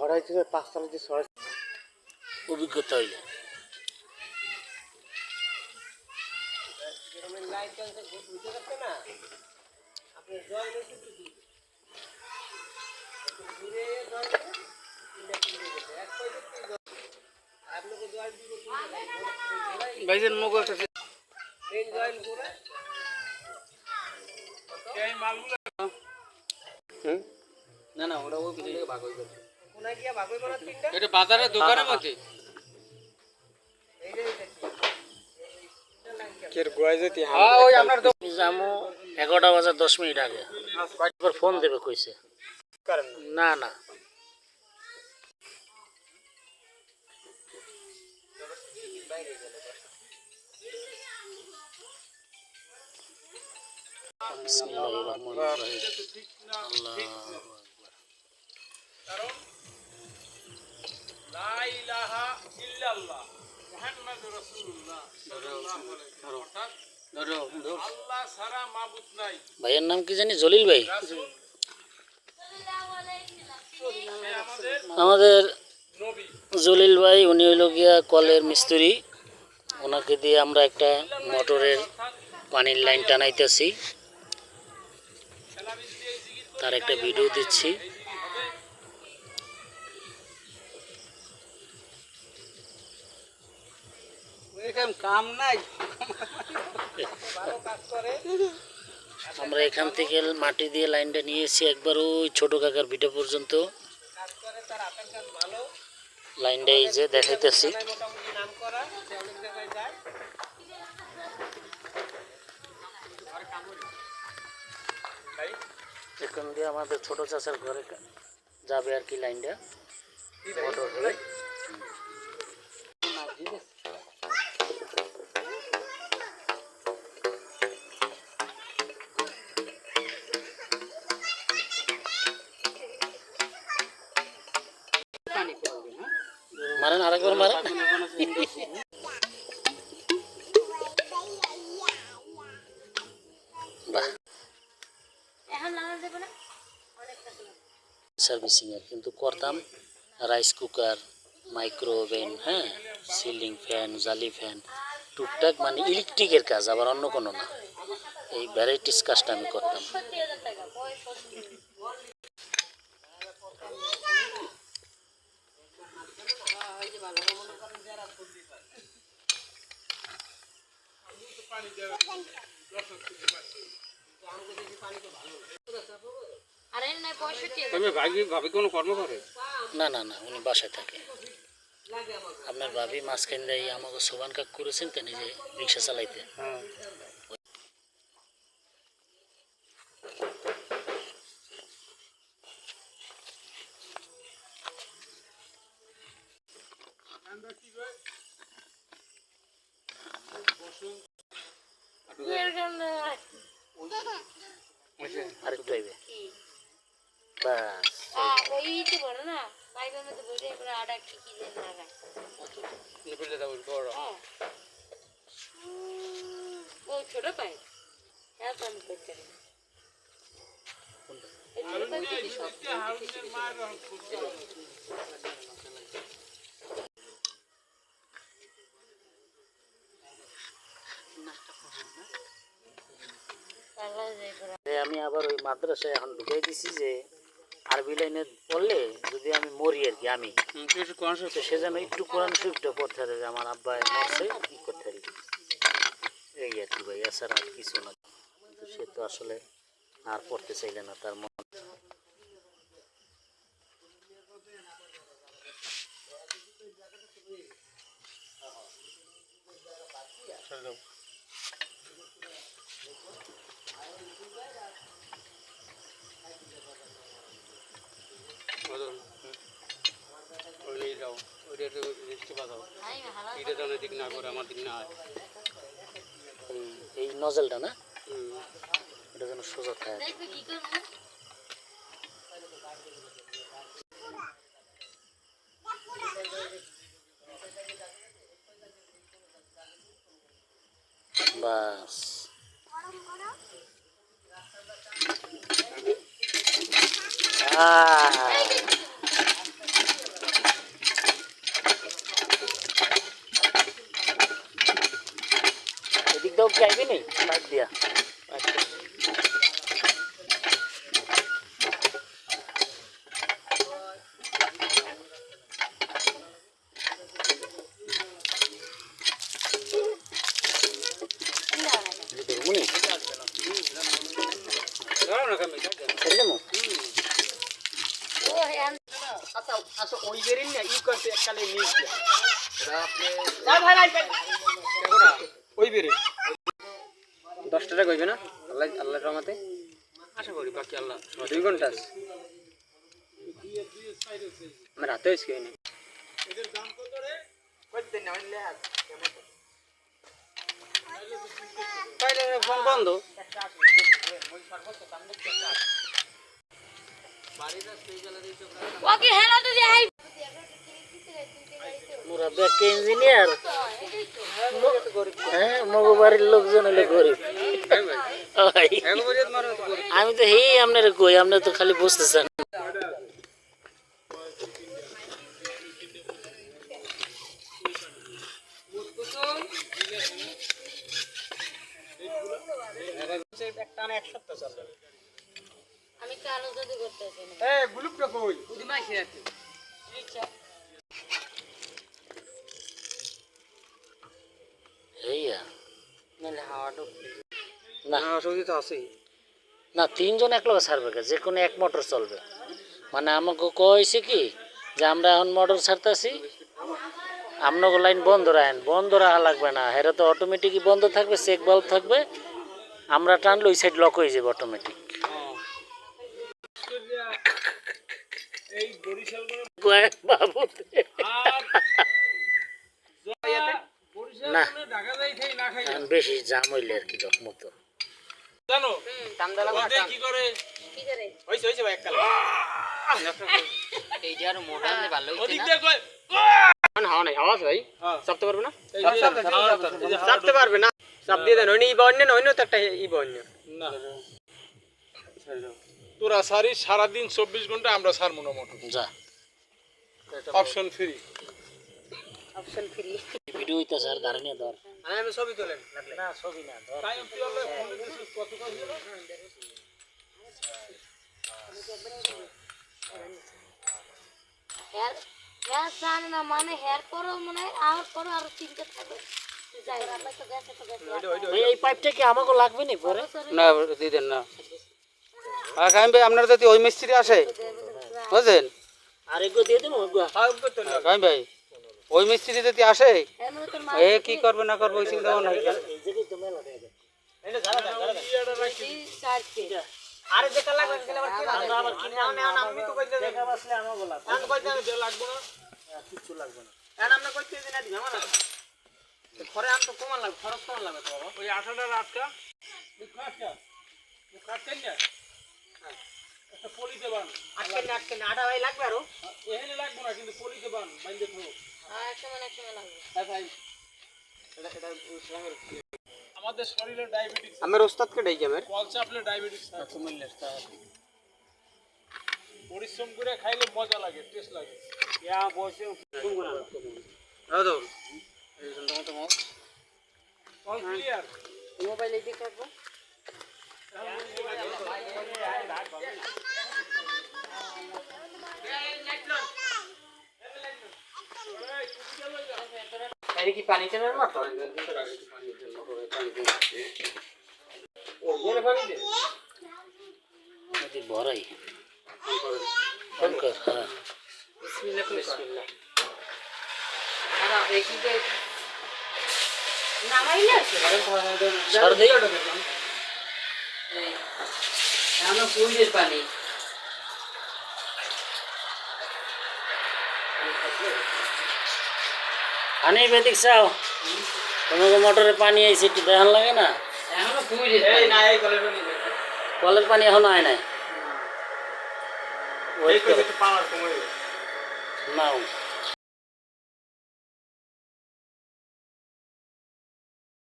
ছড়াইছিল পাঁচতলা যে ছড়াই অভিজ্ঞতা হইলে। ভাইজান মুখ একটা না না ওরা ওই ভিতরে ভাগ হয়ে যাবে এটা বাজারের দোকানের মধ্যে। এগারোটা বাজার দশ মিনিট আগে। এবার ফোন দেবে কইছে। না না। বিসমিল্লাহির রহমানির রহিম। আল্লাহু। আকবার। ভাইয়ের নাম কি জানি? জলিল ভাই। আমাদের জলিল ভাই উনি হইল গিয়া কলের মিস্ত্রি। ওনাকে দিয়ে আমরা একটা মোটরের পানির লাইন টানাইতেছি। তার একটা ভিডিও দিচ্ছি। আমরা এখান থেকে মাটি দিয়ে লাইনটা নিয়ে এসেছি একবার ওই ছোট কাকার ভিটা পর্যন্ত। লাইনটা এই যে দেখাইতেছি। এখান দিয়ে আমাদের ছোট চাচার ঘরে যাবে আর কি লাইনটা। মারেন, আরেকবার মারেন। সার্ভিসিং কিন্তু করতাম। রাইস কুকার মাইক্রো ওভেন হ্যাঁ? সিলিং ফ্যান জালি ফ্যান টুকটাক মানে ইলেকট্রিকের কাজ, আবার অন্য কোনো না। এই ভ্যারাইটিস কাজটা আমি করতাম। ভাবি ভাবি কোনো কর্ম করে? না না না উনি বাসায় থাকে। আপনার ভাবি মাঝখান দিয়ে আমাকে সোবান কাক করেছেন তো নিজে রিক্সা চালাইতে। আরেকটু আইবে। বাস আহ, ওই না বাইবের মধ্যে বইটা এবার আটা কি দেন না গায়। দাও বড়। হ্যাঁ। ও ছোট পাই হ্যাঁ তো করতে পারি এই ছোট পাই দিদি সব আল্লাহ যাই করে যে আমি আবার ওই মাদ্রাসায় এখন ঢুকাই দিছি যে আরবি লাইনে পড়লে যদি আমি মরি আর কি আমি। সে যেন একটু কোরআন শরীফটা পড়তে হবে যে আমার আব্বা মরছে ই করতে হবে? এই আর কি ভাই এছাড়া আর কিছু না। কিন্তু সে তো আসলে আর পড়তে চাইলে না তার মন। ওই যাও ওইটা তো রেস্টে বাজাও। এটা তো দিক না করে আমার দিক না হয় এই নজলটা না? এটা যেন সোজা থাকে। বাস। আহ, কি আইবি নি পাইপ দিয়া। আচ্ছা আচ্ছা ওই বেরিন না ই করতে এককালে নিজ যা ভাই রাই ওই বেরিন দশ টাকা কইবে না? আল্লাহ আল্লাহর রহমতে। আশা করি বাকি আল্লাহ দুই ঘণ্টা আছে। আমার কেউ নেই ফোন বন্ধ ওকে হেলা তো যাই মোরা ব্যাক ইঞ্জিনিয়ার হ্যাঁ মগো লোকজন হলে গরিব আমি তো হেই আপনার কই আপনি তো খালি বুঝতেছেন আমি কালো যদি করতেছি এই বুলুকটা কই? হেইয়া না। না অসুবিধা তো আছেই। না তিনজন এক লগে ছাড়বে যে কোনো এক মোটর চলবে। মানে আমাকে কয়েছে কি যে আমরা এখন মোটর ছাড়তেছি আপনাকে লাইন বন্ধ রাখেন বন্ধ রাখা লাগবে না। হেরা তো অটোমেটিকই বন্ধ থাকবে চেক বাল্ব থাকবে আমরা টানলে ওই সাইড লক হয়ে যাবে অটোমেটিক বাবু না। এখন বেশি জাম হইলে আর কি মতো লাগা কি করে? কি হইছে হইছে ভাই এককালে এই যে আরও মোটা ভালো হইছে ওদিক দিয়ে কই নাই হাওয়া ভাই। চাপতে পারবে না? চাপতে পারবে না। চাপ দিয়ে দেন। ওই ইবা অন্য অন্য তো একটা ইবা অন্য। না। তোরা সারি সারাদিন চব্বিশ ঘণ্টা আমরা সার মোটামুটি। যা। Option free option free video হইতেছে আর দাঁড়িয়ে ধর। আমি ছবি তোলেন না ছবি না ধর। হেয়ার হেয়ার জানে না মানে হেয়ার করো মানে করো আর তিনটে থাকবে। এই পাইপটা কি আমাকে লাগবে নি পরে? না আর কাইম ভাই আপনার যদি ওই মিস্ত্রি আসে বুঝলেন? আর এগুলো দিয়ে দেবো কাইম ভাই। ওই মিস্ত্রি যদি আসে? মা এ কি করবে না করবে ওই চিন্তা ভাবনা আরে লাগবে আবার দেখা বাসলে লাগবে। লাগবে? না কিচ্ছু লাগবে না। এখন আমরা কইতে দিন না দিবেন আমার ঘরে আন তো কমান লাগবে খরচ কমান লাগবে তো ওই আটকা মুখ আটকা না একটা পলিতে বান আটকে না আটকে না। আটা ভাই লাগবে আরও। এখানে লাগবো না কিন্তু পলিতে বান বাইন্দে থাকো হ্যাঁ ভাই এটা এটা ইসলামের আমাদের শরীরে ডায়াবেটিস আমার ওস্তাদকে ডাইকে আমার। কল চাপলে ডায়াবেটিস পরিশ্রম করে খাইলে মজা লাগে টেস্ট লাগে। হ্যাঁ তো। কল ক্লিয়ার মোবাইলে দিয়ে করব এই কি পানি টেনের মতো ও এর পানি দে এটি বড়াই ফোন কর হ্যাঁ বিসমিল্লাহ বিসমিল্লাহ আর এই কি যে নামাইলে আছে সর্দি আমরা পুইলের পানি পানি বেদিক চাও। তোমাকে মোটরে পানি আইছে একটু দেখান লাগে না? কলের পানি এখনও আয় নাই। নাও।